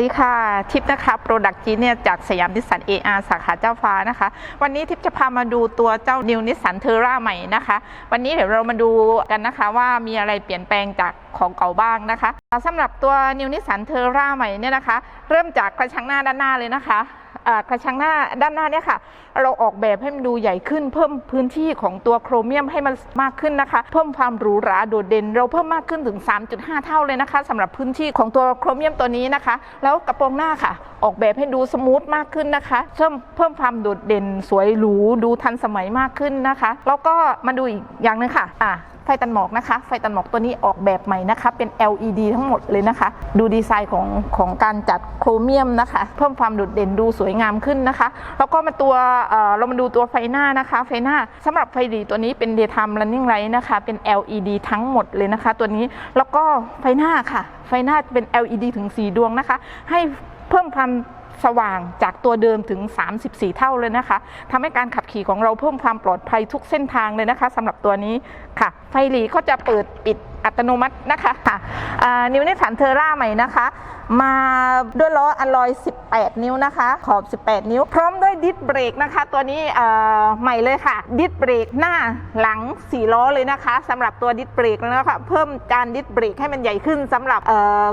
ดีค่ะทิปนะคะโปรดักจีเนี่ยจากสยามนิสสัน AR สาขาเจ้าฟ้านะคะ วันนี้ทิปจะพามาดูตัวเจ้า New Nissan Terra ใหม่นะคะ วันนี้เดี๋ยวเรามาดูกันนะคะว่ามีอะไรเปลี่ยนแปลงจากของเก่าบ้างนะคะสำหรับตัว New Nissan Terra ใหม่เนี่ยนะคะ เริ่มจากกระชังหน้าด้านหน้าเลยนะคะกระชังหน้าด้านหน้าเนี่ยค่ะเราออกแบบให้มันดูใหญ่ขึ้น เพิ่มพื้นที่ของตัวโครเมียมให้มันมากขึ้นนะคะ เพิ่มความหรูหราโดดเด่น เราเพิ่มมากขึ้นถึง 3.5 เท่าเลยนะคะสำหรับพื้นที่ของตัวโครเมียมตัวนี้นะคะ แล้วกระโปรงหน้าค่ะ ออกแบบให้ดูสมูทมากขึ้นนะคะเพิ่มเพิ่มความโดดเด่น สวยหรูดูทันสมัยมากขึ้นนะคะ แล้วก็มาดูอีกอย่างหนึงค่ะอะไฟตันหมอกนะคะ ไฟตันหมอกตัวนี้ออกแบบใหม่นะคะ เป็น LED ทั้งหมดเลยนะคะ ดูดีไซน์ของของการจัดโครเมียมนะคะ เพิ่มความโดดเด่นดูสวยงามขึ้นนะคะ แล้วก็มาตัวเรามาดูตัวไฟหน้านะคะ ไฟหน้าสำหรับไฟดีตัวนี้เป็น daytime running light นะคะ เป็น LED ทั้งหมดเลยนะคะ ตัวนี้แล้วก็ไฟหน้าค่ะ ไฟหน้าเป็น LED ถึง 4 ดวงนะคะ ให้เพิ่มความสว่างจากตัวเดิมถึง 34 เท่าเลยนะคะทำให้การขับขี่ของเราเพิ่มความปลอดภัยทุกเส้นทางเลยนะคะสำหรับตัวนี้ค่ะ ไฟหลีก็จะเปิดปิด อัตโนมัตินะคะค่ะนิวนิสันเทอร่าใหม่นะคะ มาด้วยล้ออลลอย 18 นิ้วนะคะ ขอบ 18 นิ้ว พร้อมด้วยดิสเบรกนะคะ ตัวนี้ใหม่เลยค่ะ ดิสเบรกหน้าหลัง 4 ล้อเลยนะคะสำหรับตัวดิสเบรกแล้วนะคะเพิ่มการดิสเบรกให้มันใหญ่ขึ้นสำหรับ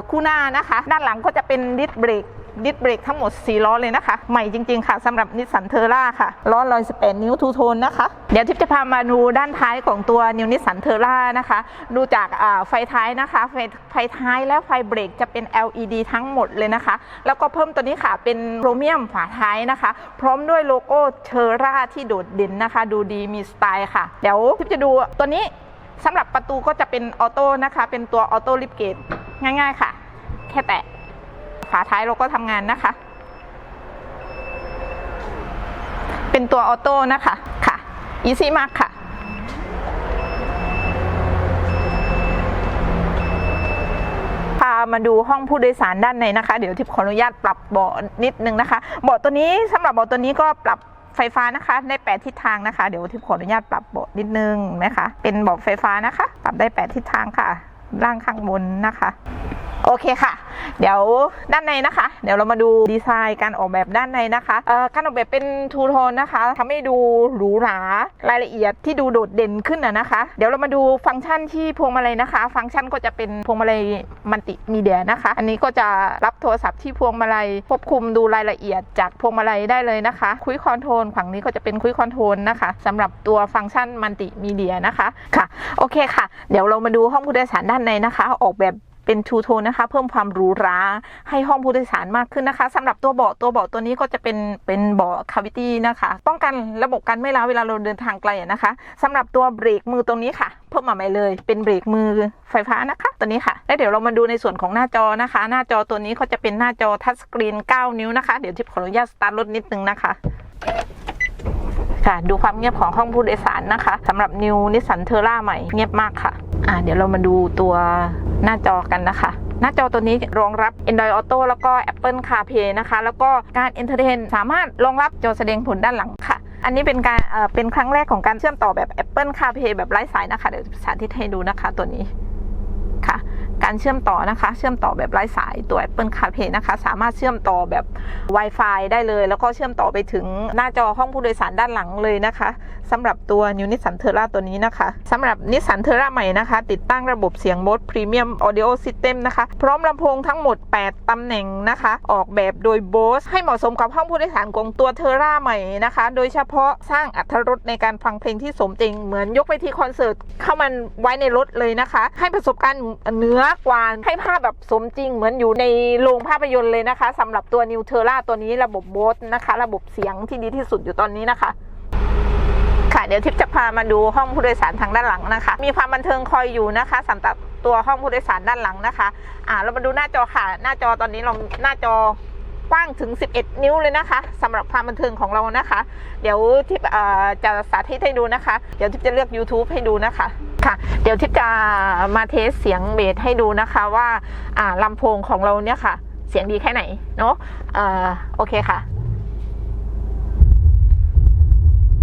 คู่หน้านะคะ ด้านหลังก็จะเป็นดิสเบรก ดิสเบรกทั้งหมด 4 ล้อเลยนะคะ ใหม่จริง ๆ ค่ะสำหรับนิสสันเทอร่าค่ะ ล้อลอย18 นิ้วทูโทนนะคะ เดี๋ยวทิพย์จะพามาดูด้านท้ายของตัวนิวนิสสันเทอร่านะคะ ดูจากไฟท้ายนะคะ ไฟไฟท้ายและไฟเบรกจะเป็น LED ทั้งหมดเลยนะคะ แล้วก็เพิ่มตัวนี้ค่ะเป็นโครเมียมฝาท้ายนะคะ พร้อมด้วยโลโก้เทอร่าที่โดดเด่นนะคะ ดูดีมีสไตล์ค่ะ เดี๋ยวทิพย์จะดูตัวนี้สำหรับประตูก็จะเป็นออโต้นะคะ เป็นตัวออโต้ลิฟเกตง่าย ๆ ค่ะ แค่แตะ ฝาท้ายเราก็ทำงานนะคะ เป็นตัวออโต้นะคะค่ะอีซี่มากค่ะพามาดูห้องผู้โดยสารด้านในนะคะ เดี๋ยวทิพย์ขออนุญาตปรับเบาะนิดนึงนะคะเบาะตัวนี้สำหรับเบาะตัวนี้ก็ปรับไฟฟ้านะคะ ได้แปดทิศทางนะคะ เดี๋ยวทิพย์ขออนุญาตปรับเบาะนิดนึงนะคะ เป็นเบาะไฟฟ้านะคะ ปรับได้แปดทิศทางค่ะ ล่างข้างบนนะคะ โอเคค่ะ เดี๋ยวด้านในนะคะ เดี๋ยวเรามาดูดีไซน์การออกแบบด้านในนะคะการออกแบบเป็นทูโทนนะคะทำให้ดูหรูหรารายละเอียดที่ดูโดดเด่นขึ้นนะคะ เดี๋ยวเรามาดูฟังก์ชันที่พวงมาลัยนะคะ ฟังก์ชันก็จะเป็นพวงมาลัยมัลติมีเดียนะคะ อันนี้ก็จะรับโทรศัพท์ที่พวงมาลัยควบคุมดูรายละเอียดจากพวงมาลัยได้เลยนะคะ คุยคอนโทรลฝั่งนี้ก็จะเป็นคุยคอนโทรลนะคะสำหรับตัวฟังก์ชันมัลติมีเดียนะคะค่ะโอเคค่ะ เดี๋ยวเรามาดูห้องผู้โดยสารด้านในนะคะ ออกแบบ เป็นทูโทนนะคะ เพิ่มความหรูหราให้ห้องผู้โดยสารมากขึ้นนะคะสำหรับตัวเบาะตัวเบาะตัวนี้ก็จะเป็นเป็นเบาะคาวิตี้นะคะ ป้องกันระบบการไม่ล้าเวลาเราเดินทางไกลนะคะสำหรับตัวเบรกมือตรงนี้ค่ะ เพิ่มมาใหม่เลย เป็นเบรกมือไฟฟ้านะคะ ตัวนี้ค่ะแล้วเดี๋ยวเรามาดูในส่วนของหน้าจอนะคะ หน้าจอตัวนี้เขาจะเป็นหน้าจอทัชสกรีน 9 นิ้วนะคะ เดี๋ยวทิพย์ขออนุญาตสตาร์ทรถนิดนึงนะคะค่ะดูความเงียบของห้องผู้โดยสารนะคะสำหรับ New Nissan Terra ใหม่เงียบมากค่ะอ่าเดี๋ยวเรามาดูตัว หน้าจอกันนะคะ หน้าจอตัวนี้รองรับ Android Auto แล้วก็ Apple CarPlay นะคะ แล้วก็การ Entertain สามารถรองรับจอแสดงผลด้านหลังค่ะ อันนี้เป็นการเเป็นครั้งแรกของการเชื่อมต่อแบบ Apple CarPlay แบบไร้สายนะคะ เดี๋ยวสาธิตให้ดูนะคะตัวนี้ การเชื่อมต่อนะคะ เชื่อมต่อแบบไร้สายตัว Apple CarPlay นะคะ สามารถเชื่อมต่อแบบ Wi-Fi ได้เลย แล้วก็เชื่อมต่อไปถึงหน้าจอห้องผู้โดยสารด้านหลังเลยนะคะสำหรับตัว New Nissan Terra ตัวนี้นะคะสำหรับ Nissan Terra ใหม่นะคะ ติดตั้งระบบเสียง Bose Premium Audio System นะคะ พร้อมลำโพงทั้งหมด 8ตำแหน่งนะคะ ออกแบบโดย Bose ให้เหมาะสมกับห้องผู้โดยสารของตัว Terra ใหม่นะคะ โดยเฉพาะสร้างอัตรรสในการฟังเพลงที่สมจริง เหมือนยกไปที่คอนเสิร์ตเข้ามันไว้ในรถเลยนะคะ ให้ประสบการณ์เหนือากว่าให้ภาพแบบสมจริงเหมือนอยู่ในโรงภาพยนตร์เลยนะคะสำหรับตัวนิวเทอร่าตัวนี้ระบบโบสนะคะ ระบบเสียงที่ดีที่สุดอยู่ตอนนี้นะคะค่ะเดี๋ยวทิพย์จะพามาดูห้องผู้โดยสารทางด้านหลังนะคะ มีความบันเทิงคอยอยู่นะคะสำหรับตัวห้องผู้โดยสารด้านหลังนะคะ อ่าเรามาดูหน้าจอค่ะ หน้าจอตอนนี้เราหน้าจอ กว้างถึง 11 นิ้วเลยนะคะสำหรับความบันเทิงของเรานะคะ เดี๋ยวทิพย์เอ่จะสาธิตให้ดูนะคะ เดี๋ยวทิพย์จะเลือก YouTube ให้ดูนะคะค่ะ เดี๋ยวทิพย์จะมาเทสเสียงเบสให้ดูนะคะว่าอ่าลำโพงของเราเนี่ยค่ะ เสียงดีแค่ไหนเนาะโอเคค่ะ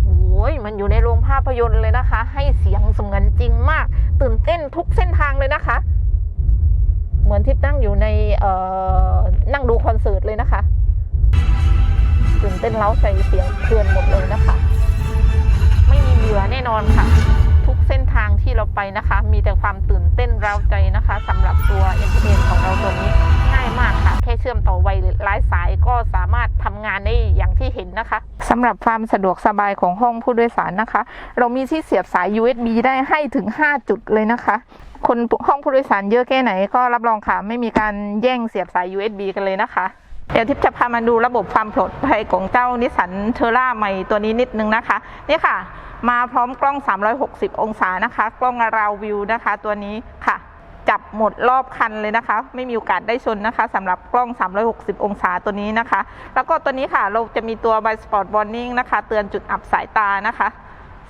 โอ้ยมันอยู่ในโรงภาพยนตร์เลยนะคะ ให้เสียงเสมือนจริงมาก ตื่นเต้นทุกเส้นทางเลยนะคะ นั่งอยู่ในเออนั่งดูคอนเสิร์ตเลยนะคะตื่นเต้นเล้าใจเสียงเคลื่อนหมดเลยนะคะ ไม่มีเบื่อแน่นอนค่ะ ทุกเส้นทางที่เราไปนะคะ มีแต่ความตื่นเต้นเร้าใจนะคะสำหรับตัวเอ็นเอของเราตัวนี้ง่ายมากค่ะ แค่เชื่อมต่อไวหลายสายก็สามารถ งานได้อย่างที่เห็นนะคะสำหรับความสะดวกสบายของห้องผู้โดยสารนะคะ เรามีที่เสียบสาย USB ได้ให้ถึง 5 จุดเลยนะคะ คนห้องผู้โดยสารเยอะแค่ไหนก็รับรองค่ะ ไม่มีการแย่งเสียบสาย USB กันเลยนะคะเดี๋ยวทิพย์จะพามาดูระบบความปลอดภัยของเจ้านิสสันเทอร่าใหม่ตัวนี้นิดนึงนะคะนี่ค่ะ มาพร้อมกล้อง 360 องศานะคะ กล้องราววิวนะคะ ตัวนี้ค่ะ หมดรอบคันเลยนะคะ ไม่มีโอกาสได้ชนนะคะสำหรับกล้อง 360 องศาตัวนี้นะคะ แล้วก็ตัวนี้ค่ะเราจะมีตัว by spot warning นะคะ เตือนจุดอับสายตานะคะ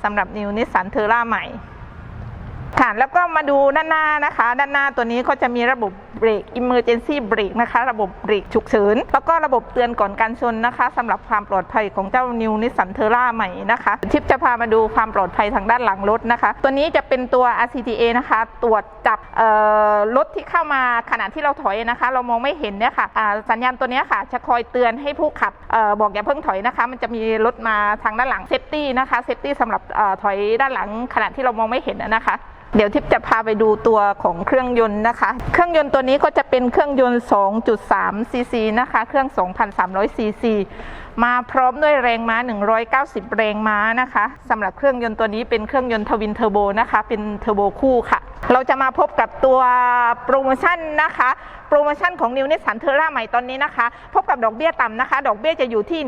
สำหรับนิวนิสสันเทอร่าใหม่ ค่ะแล้วก็มาดูด้านหน้านะคะ ด้านหน้าตัวนี้ก็จะมีระบบเบรก emergency brake นะคะ ระบบเบรกฉุกเฉิน แล้วก็ระบบเตือนก่อนการชนนะคะสำหรับความปลอดภัยของเจ้า New Nissan Terra ใหม่นะคะทิปจะพามาดูความปลอดภัยทางด้านหลังรถนะคะ ตัวนี้จะเป็นตัว RCTA นะคะ ตรวจจับรถที่เข้ามาขณะที่เราถอยนะคะ เรามองไม่เห็นเนี่ยค่ะสัญญาณตัวนี้ค่ะ จะคอยเตือนให้ผู้ขับออบอกอย่าเพิ่งถอยนะคะ มันจะมีรถมาทางด้านหลังเซฟตี้นะคะเซฟตี้สำหรับออถอยด้านหลังขณะที่เรามองไม่เห็นนะคะ เดี๋ยวทิพย์จะพาไปดูตัวของเครื่องยนต์นะคะ เครื่องยนต์ตัวนี้ก็จะเป็นเครื่องยนต์ 2.3 ซีซีนะคะ เครื่อง 2,300 ซีซี มาพร้อมด้วยแรงม้า 190 แรงม้านะคะสำหรับเครื่องยนต์ตัวนี้เป็นเครื่องยนต์ทวินเทอร์โบนะคะ เป็นเทอร์โบคู่ค่ะ เราจะมาพบกับตัวโปรโมชั่นนะคะ โปรโมชั่นของนิวนิสสันเทอร่าใหม่ตอนนี้นะคะ พบกับดอกเบี้ยต่ำนะคะ ดอกเบี้ยจะอยู่ที่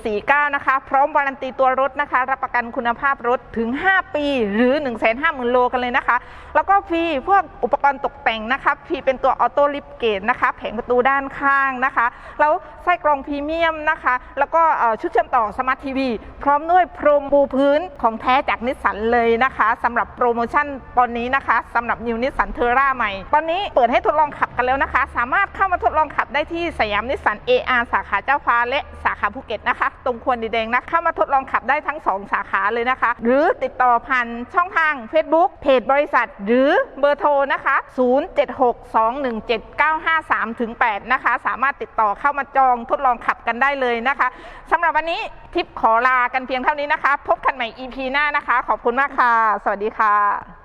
1.49 นะคะ พร้อมวารันตีตัวรถนะคะ รับประกันคุณภาพรถถึง 5 ปีหรือ 150,000 โลกันเลยนะคะ แล้วก็ฟรีพวกอุปกรณ์ตกแต่งนะคะฟรีเป็นตัวออโต้ลิฟเกตนะคะ แผงประตูด้านข้างนะคะ แล้วไส้กรองพรีเมียมนะคะ แล้วก็ชุดเชื่อมต่อสมาร์ททีวีพร้อมด้วยพรมปูพื้นของแท้จากนิสสันเลยนะคะสำหรับโปรโมชั่นตอนนี้นะคะำหรับนิวนิสสันเทอร่าใหม่ ตอนนี้เปิดให้ทดลองขับกันแล้วนะคะ สามารถเข้ามาทดลองขับได้ที่สยามนิสสัน AR สาขาเจ้าฟ้าและสาขาภูเก็ตนะคะ ตรงควรดีแดงนะเข้ามาทดลองขับได้ทั้ง 2 สาขาเลยนะคะ หรือติดต่อผ่านช่องทาง Facebook เพจบริษัท หรือเบอร์โทรนะคะ 0762179553ถึง8นะคะ สามารถติดต่อเข้ามาจองทดลองขับกันได้เลยนะคะสำหรับวันนี้ทิปขอลากันเพียงเท่านี้นะคะ พบกันใหม่ EP หน้านะคะ ขอบคุณมากค่ะ สวัสดีค่ะ